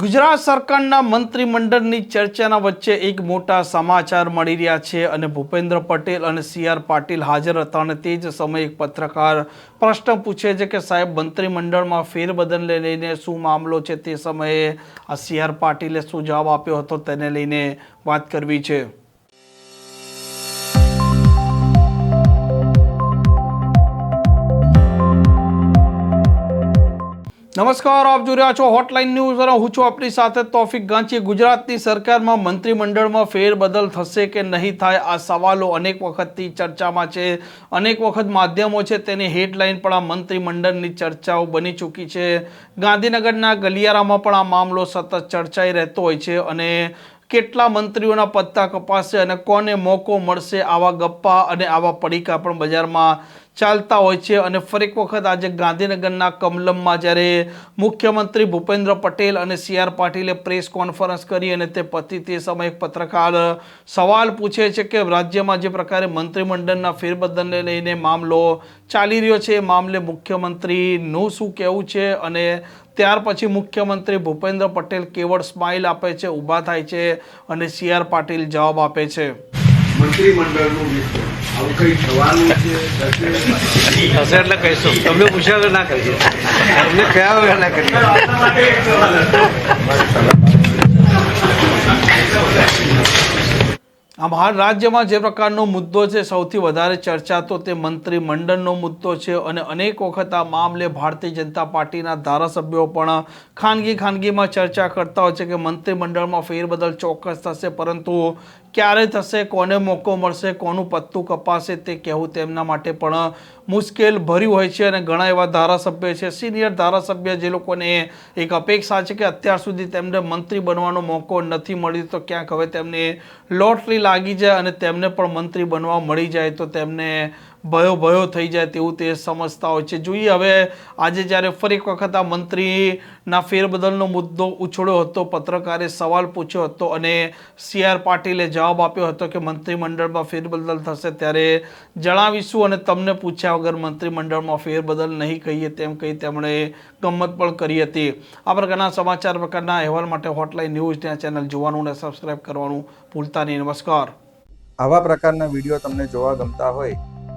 ગુજરાત સરકારના મંત્રીમંડળની ચર્ચાના વચ્ચે એક મોટા સમાચાર મળી રહ્યા છે અને ભૂપેન્દ્ર પટેલ અને સી આર પાટીલ હાજર હતા અને તે જ સમયે એક પત્રકાર પ્રશ્ન પૂછે છે કે સાહેબ, મંત્રીમંડળમાં ફેરબદલને લઈને શું મામલો છે? તે સમયે આ સી આર પાટીલે શું જવાબ આપ્યો હતો? તેને લઈને વાત કરવી છે. નમસ્કાર, આપ જોઈ રહ્યા છો હોટલાઇન ન્યૂઝ અને હું છું આપણી સાથે તોફિક ગાંચી. ગુજરાતની સરકારમાં મંત્રીમંડળમાં ફેરબદલ થશે કે નહીં થાય આ સવાલો અનેક વખતથી ચર્ચામાં છે. અનેક વખત માધ્યમો છે તેની હેડલાઇન પણ આ મંત્રીમંડળની ચર્ચાઓ બની ચૂકી છે. ગાંધીનગરના ગલિયારામાં પણ આ મામલો સતત ચર્ચાઈ રહેતો હોય છે અને કેટલા મંત્રીઓના પત્તા કપાશે અને કોને મોકો મળશે આવા ગપ્પા અને આવા પડીકા પણ બજારમાં ચાલતા હોય છે અને ફરી એક વખત આજે ગાંધીનગરના કમલમમાં જ્યારે મુખ્યમંત્રી ભૂપેન્દ્ર પટેલ અને સી આર પાટીલે પ્રેસ કોન્ફરન્સ કરી અને તે પતિ તે સમયે પત્રકાર સવાલ પૂછે છે કે રાજ્યમાં જે પ્રકારે મંત્રીમંડળના ફેરબદલને લઈને મામલો ચાલી રહ્યો છે, એ મામલે મુખ્યમંત્રીનું શું કહેવું છે અને ત્યાર પછી મુખ્યમંત્રી ભૂપેન્દ્ર પટેલ કેવળ સ્માઇલ આપે છે, ઊભા થાય છે અને સી આર પાટીલ જવાબ આપે છે. મંત્રીમંડળનું વિસ્તરણ આવું કંઈ થવાનું છે થશે? હશે એટલે કહીશું. તમને પૂછ્યા ના કરીએ. તમને કયા વગર ના કરીએ. હાલ રાજ્યમાં જે પ્રકારનો મુદ્દો છે, સૌથી વધારે ચર્ચા તો તે મંત્રીમંડળનો મુદ્દો છે અને અનેક વખત આ મામલે ભારતીય જનતા પાર્ટીના ધારાસભ્યો પણ ખાનગી ખાનગીમાં ચર્ચા કરતા હોય છે કે મંત્રીમંડળમાં ફેરબદલ ચોક્કસ થશે, પરંતુ ક્યારે થશે, કોને મોકો મળશે, કોનું પત્તું કપાશે તે કહેવું તેમના માટે પણ મુશ્કેલ ભર્યું હોય છે અને ઘણા એવા ધારાસભ્ય છે, સિનિયર ધારાસભ્ય જે લોકોને એક અપેક્ષા છે કે અત્યાર સુધી તેમને મંત્રી બનવાનો મોકો નથી મળ્યો તો ક્યાંક હવે તેમને લોટરી લાગી જાય અને તેમને પણ મંત્રી બનવા મળી જાય તો તેમને ભયો ભયો થઈ જાય તેવું તે સમજતા હોય છે. જોઈએ હવે આજે જ્યારે ફરી એક વખત આ મંત્રીના ફેરબદલનો મુદ્દો ઉછળ્યો હતો, પત્રકારે સવાલ પૂછ્યો હતો અને સી આર પાટીલે જવાબ આપ્યો હતો કે મંત્રીમંડળમાં ફેરબદલ થશે ત્યારે જણાવીશું અને તમને પૂછ્યા વગર મંત્રીમંડળમાં ફેરબદલ નહીં કહીએ તેમ કહી તેમણે ગમત પણ કરી હતી. આ પ્રકારના સમાચાર, પ્રકારના અહેવાલ માટે હોટલાઇન ન્યૂઝ ત્યાં ચેનલ જોવાનું અને સબસ્ક્રાઇબ કરવાનું ભૂલતા નહીં. નમસ્કાર. આવા પ્રકારના વીડિયો તમને જોવા ગમતા હોય